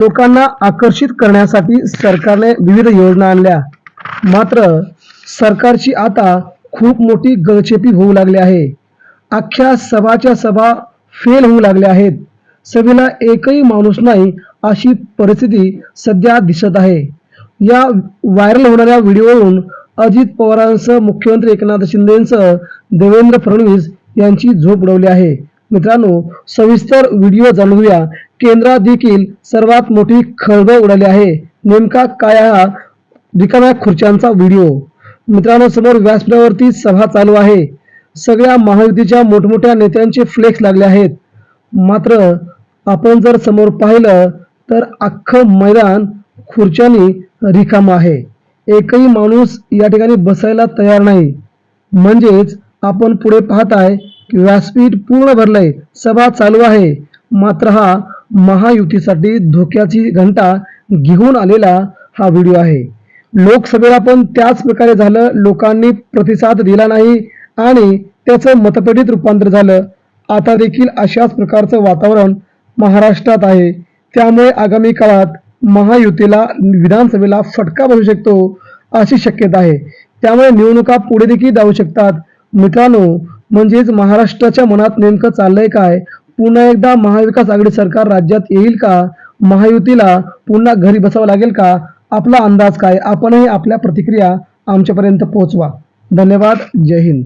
लोकांना आकर्षित करण्यासाठी सरकारने विविध योजना आणल्या. मात्र सरकारची आता खूप मोठी गळचेपी होऊ लागली आहे. अख्ख्या सभाच्या सभा फेल होऊ लागल्या आहेत. सभेला एकही माणूस नाही अशी परिस्थिती सध्या दिसत आहे. या व्हायरल होणाऱ्या व्हिडिओवरून अजित पवारांसह मुख्यमंत्री एकनाथ शिंदेंसह देवेंद्र फडणवीस यांची झोप उडवली आहे. मित्रांनो सविस्तर व्हिडिओ जाणून केंद्रात देखील सर्वात मोठी खळबळ उडाली आहे. नेमका काय हा रिकाम्या खुर्च्यांचा व्हिडिओ? मित्रांनो समोर व्यासपीठावरती सभा चालू आहे. सगळ्या महायुतीच्या मोठमोठ्या नेत्यांचे फ्लेक्स लागले आहेत. मात्र आपण जर समोर पाहिलं तर अख्खं मैदान खुर्च्यांनी रिकाम आहे. एकही माणूस या ठिकाणी बसायला तयार नाही. म्हणजेच आपण पुढे पाहताय की व्यासपीठ पूर्ण भरलंय. सभा चालू आहे. मात्र हा महायुतीसाठी धोक्याची घंटा घेऊन आलेला हा व्हिडिओ आहे. लोकसभेला पण त्याच प्रकारे झालं लोकांनी प्रतिसाद दिला नाही आणि त्याचं मतपेटीत रूपांतर झालं. आता देखील अशाच प्रकारचं वातावरण महाराष्ट्रात आहे. त्यामुळे आगामी काळात महायुतीला विधानसभेला फटका बसू शकतो अशी शक्यता आहे. त्यामुळे निवडणुका पुढे देखील जाऊ शकतात. मित्रांनो म्हणजेच महाराष्ट्राच्या मनात नेमकं चाललंय काय? पुन्हा एकदा महाविकास आघाडी सरकार राज्यात येईल का? महायुतीला पुन्हा घरी बसावं लागेल का? आपला अंदाज काय? आपणही आपल्या प्रतिक्रिया आमच्यापर्यंत पोहोचवा. धन्यवाद. जय हिंद.